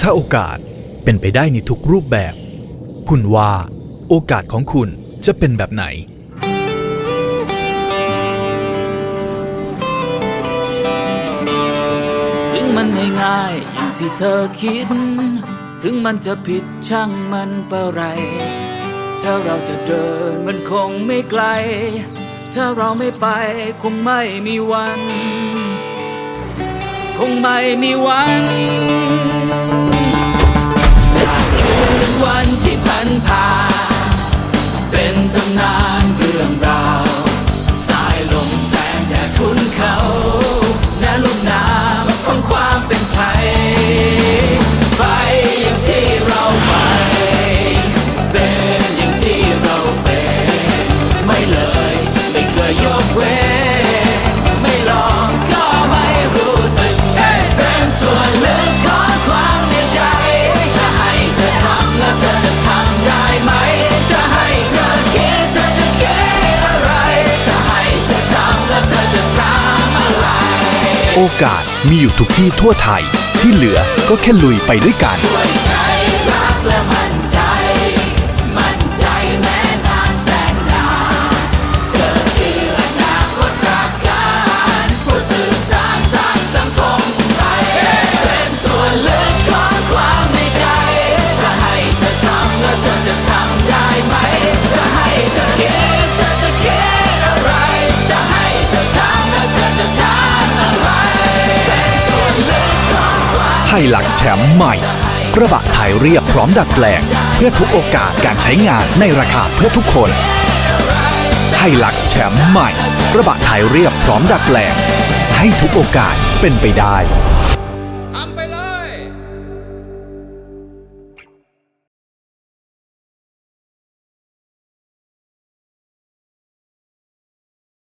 ถ้าโอกาสเป็นไปได้ในทุกรูปแบบ คุณว่าโอกาสของคุณจะเป็นแบบไหน ถึงมันไม่ง่ายอย่างที่เธอคิด ถึงมันจะผิดช่างมันเปล่ไร ถ้าเราจะเดินมันคงไม่ไกล ถ้าเราไม่ไปคงไม่มีวัน คงไม่มีวัน โอกาสมีอยู่ทุกที่ทั่วไทย ที่เหลือก็แค่ลุยไปด้วยกัน ไฮลักซ์แชมป์ใหม่ กระบะไทยเรียบพร้อมดัดแปลง เพื่อทุกโอกาสการใช้งานในราคาเพื่อทุกคนไฮลักซ์แชมป์ใหม่ กระบะไทยเรียบพร้อมดัดแปลง ให้ทุกโอกาสเป็นไปได้